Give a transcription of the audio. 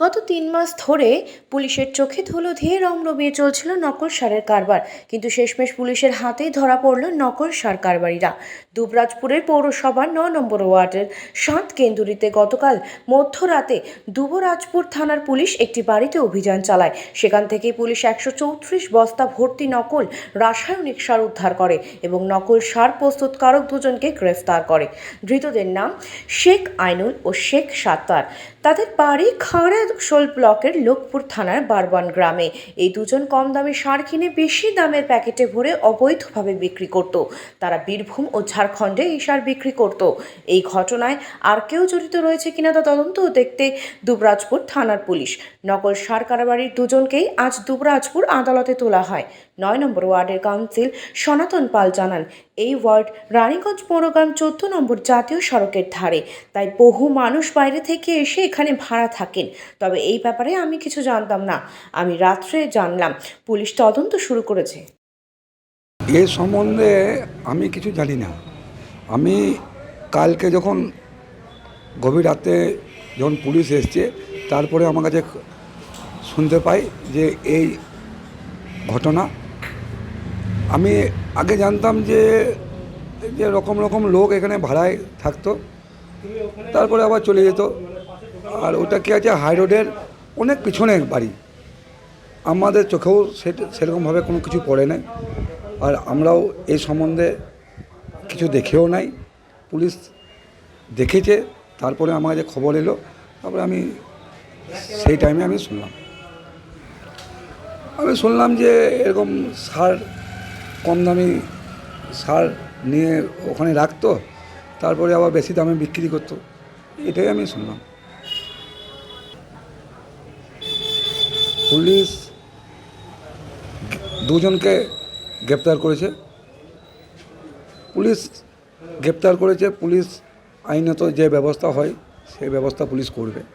গত তিন মাস ধরে পুলিশের চোখে ধুলো দিয়ে রমরমিয়ে চলছিল নকল সারের কারবার। কিন্তু শেষমেশ পুলিশের হাতেই ধরা পড়ল নকল সার কারবারিরা। দুবরাজপুরের পৌরসভার ন নম্বর ওয়ার্ডের সাত কেন্দুরিতে গতকাল মধ্যরাতে দুবরাজপুর থানার পুলিশ একটি বাড়িতে অভিযান চালায়। সেখান থেকে পুলিশ একশো চৌত্রিশ বস্তা ভর্তি নকল রাসায়নিক সার উদ্ধার করে এবং নকল সার প্রস্তুতকারক দুজনকে গ্রেফতার করে। ধৃতদের নাম শেখ আইনুল ও শেখ সাত্তার। তাদের বাড়ি খাগড়াশোল ব্লকের লোকপুর থানার বারবান গ্রামে। এই দুজন কম দামে সার কিনে বেশি দামের প্যাকেটে ভরে অবৈধভাবে বিক্রি করত। তারা বীরভূম ও ঝাড়খণ্ডে এই সার বিক্রি করত। এই ঘটনায় আর কেউ জড়িত রয়েছে কিনা তা তদন্ত দেখতে দুবরাজপুর থানার পুলিশ। নকল সার কারাবাড়ির দুজনকেই আজ দুবরাজপুর আদালতে তোলা হয়। নয় নম্বর ওয়ার্ডের কাউন্সিল সনাতন পাল জানান, এই ওয়ার্ড রানীগঞ্জ পৌরগ্রাম চোদ্দ নম্বর জাতীয় সড়কের ধারে। তাই বহু মানুষ বাইরে থেকে এসে এখানে ভাড়া থাকেন। তবে এই ব্যাপারে আমি কিছু জানতাম না। আমি রাত্রে জানলাম, পুলিশ তদন্ত শুরু করেছে। এ সম্বন্ধে আমি কিছু জানি না। আমি কালকে যখন গভীর রাতে যখন পুলিশ এসছে, তারপরে আমার কাছে শুনতে পাই যে এই ঘটনা আমি আগে জানতাম যে যে রকম রকম লোক এখানে ভাড়ায় থাকতো। তারপরে আবার চলে যেত। আর ওটা কি আছে, হাই রোডের অনেক পিছনে বাড়ি। আমাদের চোখেও সেরকমভাবে কোনো কিছু পড়ে নাই। আর আমরাও এই সম্বন্ধে কিছু দেখেও নাই। পুলিশ দেখেছে, তারপরে আমার কাছে খবর এলো। তারপরে আমি সেই টাইমে আমি শুনলাম। আমি শুনলাম যে এরকম সার কম দামি সার নিয়ে ওখানে রাখতো, তারপরে আবার বেশি দামে বিক্রি করতো। এটাই আমি শুনলাম। পুলিশ দুজনকে গ্রেপ্তার করেছে। পুলিশ গ্রেপ্তার করেছে, পুলিশ আইনত যে ব্যবস্থা হয় সেই ব্যবস্থা পুলিশ করবে।